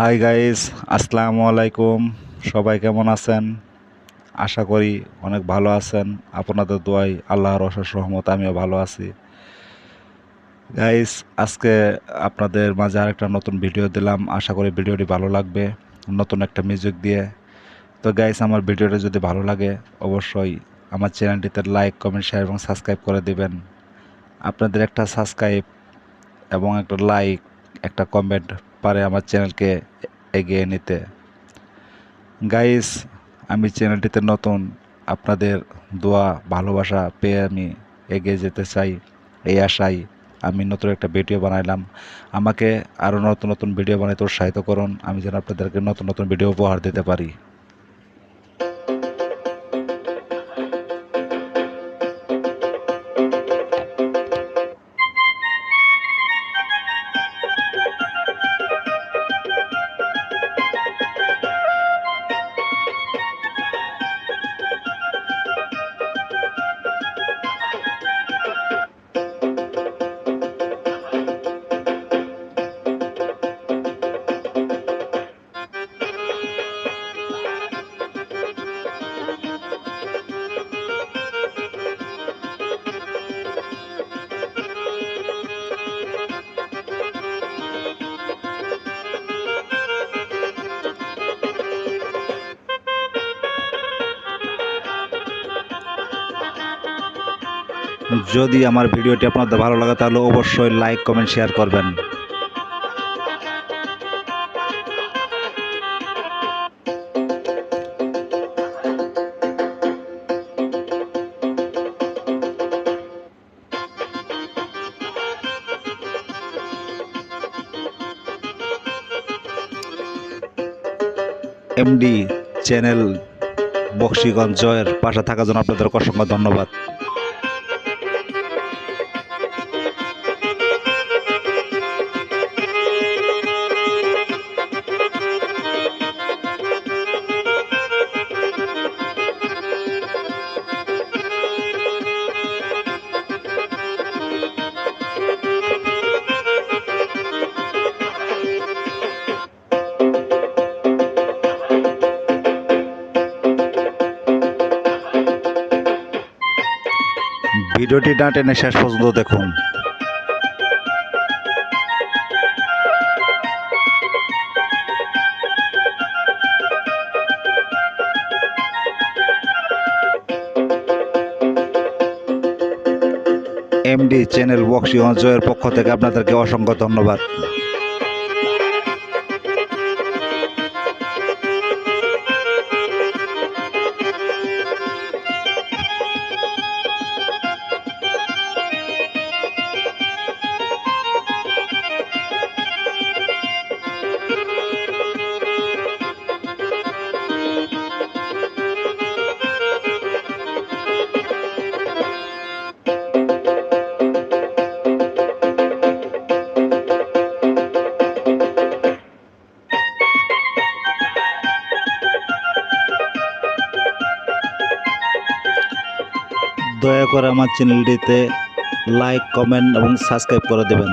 Hi guys আসসালামু আলাইকুম। সবাই কেমন আছেন? আশা করি অনেক ভালো আছেন। আপনাদের দোয়াই আল্লাহর অশেষ রহমত, আমিও ভালো আছি। গাইস আজকে আপনাদের মাঝে আরেকটা নতুন ভিডিও দিলাম। আশা করি ভিডিওটি ভালো লাগবে। নতুন একটা মিউজিক দিয়ে। তো গাইস আমার ভিডিওটা যদি ভালো লাগে, অবশ্যই আমার চ্যানেলটিতে লাইক কমেন্ট শেয়ার এবং সাবস্ক্রাইব করে দিবেন। আপনাদের একটা সাবস্ক্রাইব এবং একটা লাইক একটা কমেন্ট পারে আমার চ্যানেলকে এগিয়ে নিতে। গাইস আমি চ্যানেলটিতে নতুন। আপনাদের দোয়া, ভালোবাসা পেয়ে আমি এগিয়ে যেতে চাই, এই আশাই আমি নতুন একটা ভিডিও বানাইলাম। আমাকে আরও নতুন নতুন ভিডিও বানাইতে উৎসাহিত করুন। আমি যেন আপনাদেরকে নতুন নতুন ভিডিও উপহার দিতে পারি। যদি আমার ভিডিওটি আপনাদের ভালো লাগে, তাহলে অবশ্যই লাইক কমেন্ট শেয়ার করবেন। এমডি চ্যানেল বক্সিগঞ্জ জয়ের পাশে থাকার জন্য আপনাদের অসংখ্য ধন্যবাদ। ভিডিওটি না টেনে শেষ পর্যন্ত দেখুন। এমডি চ্যানেল বক্সি অঞ্চলের পক্ষ থেকে আপনাদেরকে অসংখ্য ধন্যবাদ। দয়া করে আমার চ্যানেলটিতে লাইক কমেন্ট এবং সাবস্ক্রাইব করে দেবেন।